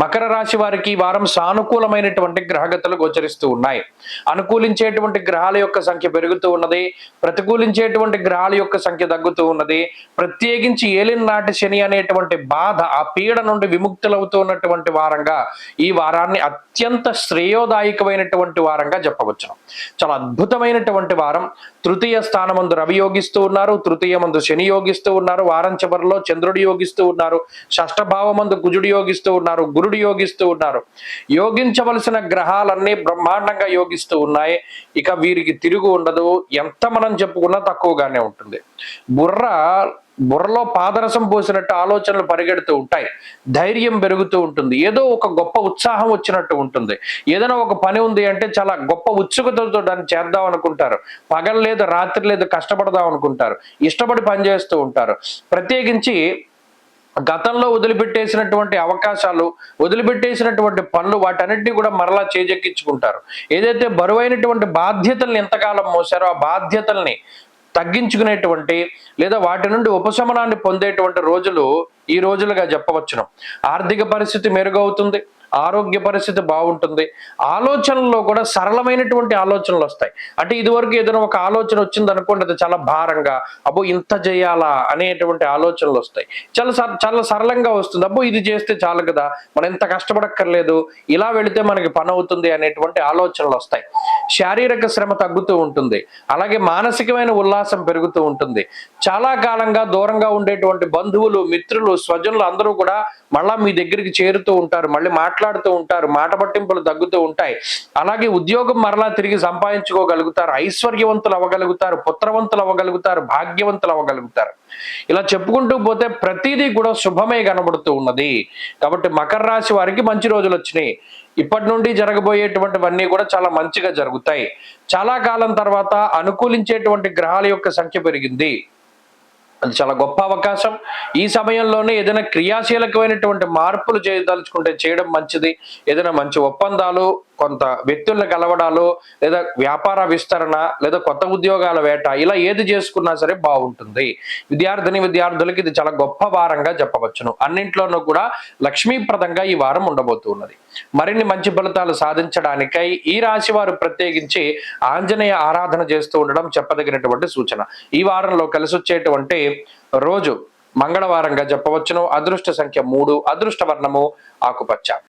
మకర రాశి వారికి ఈ వారం సానుకూలమైనటువంటి గ్రహగతులు గోచరిస్తూ ఉన్నాయి. అనుకూలించేటువంటి గ్రహాల యొక్క సంఖ్య పెరుగుతూ ఉన్నది. ప్రతికూలించేటువంటి గ్రహాల యొక్క సంఖ్య తగ్గుతూ ఉన్నది. ప్రత్యేకించి ఏలిన నాటి శని అనేటువంటి బాధ ఆ పీడ నుండి విముక్తులవుతూ ఉన్నటువంటి వారంగా ఈ వారాన్ని అత్యంత శ్రేయోదాయకమైనటువంటి వారంగా చెప్పవచ్చు చాలా అద్భుతమైనటువంటి వారం. తృతీయ స్థానమందు రవి యోగిస్తూ ఉన్నారు. తృతీయ మందు శని యోగిస్తూ ఉన్నారు. వారం చివరిలో చంద్రుడు యోగిస్తూ ఉన్నారు. షష్టభావమందు కుజుడు యోగిస్తూ ఉన్నారు. గురుడు యోగిస్తూ ఉన్నారు. యోగించవలసిన గ్రహాలన్నీ బ్రహ్మాండంగా యోగిస్తూ ఉన్నాయి. ఇక వీరికి తిరుగు ఉండదు. ఎంత మనం చెప్పుకున్నా తక్కువగానే ఉంటుంది. బుర్ర బుర్రలో పాదరసం పోసినట్టు ఆలోచనలు పరిగెడుతూ ఉంటాయి. ధైర్యం పెరుగుతూ ఉంటుంది. ఏదో ఒక గొప్ప ఉత్సాహం వచ్చినట్టు ఉంటుంది. ఏదైనా ఒక పని ఉంది అంటే చాలా గొప్ప ఉత్సుకతతో దాన్ని చేద్దాం అనుకుంటారు. పగలు లేదు రాత్రి లేదు కష్టపడదాం అనుకుంటారు. ఇష్టపడి పనిచేస్తూ ఉంటారు. ప్రత్యేకించి గతంలో వదిలిపెట్టేసినటువంటి అవకాశాలు వదిలిపెట్టేసినటువంటి పనులు వాటన్నిటిని కూడా మరలా చేజెక్కించుకుంటారు. ఏదైతే బరువైనటువంటి బాధ్యతల్ని ఎంతకాలం మోసారో ఆ బాధ్యతల్ని తగ్గించుకునేటువంటి లేదా వాటి నుండి ఉపశమనాన్ని పొందేటువంటి రోజులు ఈ రోజులుగా చెప్పవచ్చును. ఆర్థిక పరిస్థితి మెరుగవుతుంది. ఆరోగ్య పరిస్థితి బాగుంటుంది. ఆలోచనల్లో కూడా సరళమైనటువంటి ఆలోచనలు వస్తాయి. అంటే ఇదివరకు ఏదైనా ఒక ఆలోచన వచ్చింది అనుకోండి అది చాలా భారంగా అబ్బో ఇంత చేయాలా అనేటువంటి ఆలోచనలు వస్తాయి. చాలా చాలా సరళంగా వస్తుంది. అబ్బో ఇది చేస్తే చాలు కదా మనం ఎంత కష్టపడక్కర్లేదు ఇలా వెళితే మనకి పని అవుతుంది అనేటువంటి ఆలోచనలు వస్తాయి. శారీరక శ్రమ తగ్గుతూ ఉంటుంది. అలాగే మానసికమైన ఉల్లాసం పెరుగుతూ ఉంటుంది. చాలా కాలంగా దూరంగా ఉండేటువంటి బంధువులు మిత్రులు స్వజనులు అందరూ కూడా మళ్ళా మీ దగ్గరికి చేరుతూ ఉంటారు. మళ్ళీ మాట్లాడుతూ ఉంటారు. మాట పట్టింపులు తగ్గుతూ ఉంటాయి. అలాగే ఉద్యోగం మరలా తిరిగి సంపాదించుకోగలుగుతారు. ఐశ్వర్యవంతులు అవ్వగలుగుతారు. పుత్రవంతులు అవ్వగలుగుతారు. భాగ్యవంతులు అవ్వగలుగుతారు. ఇలా చెప్పుకుంటూ పోతే ప్రతిదీ కూడా శుభమే కనబడుతూ ఉన్నది. కాబట్టి మకర రాశి వారికి మంచి రోజులు వచ్చినాయి. ఇప్పటి నుండి జరగబోయేటువంటివన్నీ కూడా చాలా మంచిగా జరుగుతాయి. చాలా కాలం తర్వాత అనుకూలించేటువంటి గ్రహాల యొక్క సంఖ్య పెరిగింది. అది చాలా గొప్ప అవకాశం. ఈ సమయంలోనే ఏదైనా క్రియాశీలకమైనటువంటి మార్పులు చేయదలుచుకుంటే చేయడం మంచిది. ఏదైనా మంచి ఒప్పందాలు కొంత వ్యక్తులను కలవడాలు లేదా వ్యాపార విస్తరణ లేదా కొత్త ఉద్యోగాల వేట ఇలా ఏది చేసుకున్నా సరే బాగుంటుంది. విద్యార్థిని విద్యార్థులకి ఇది చాలా గొప్ప వారంగా చెప్పవచ్చును. అన్నింట్లోనూ కూడా లక్ష్మీప్రదంగా ఈ వారం ఉండబోతున్నది మరిన్ని మంచి ఫలితాలు సాధించడానికై ఈ రాశి వారు ప్రత్యేకించి ఆంజనేయ ఆరాధన చేస్తూ ఉండడం చెప్పదగినటువంటి సూచన. ఈ వారంలో కలిసి వచ్చేటువంటి రోజు మంగళవారంగా చెప్పవచ్చును. అదృష్ట సంఖ్య మూడు అదృష్ట వర్ణము ఆకుపచ్చ.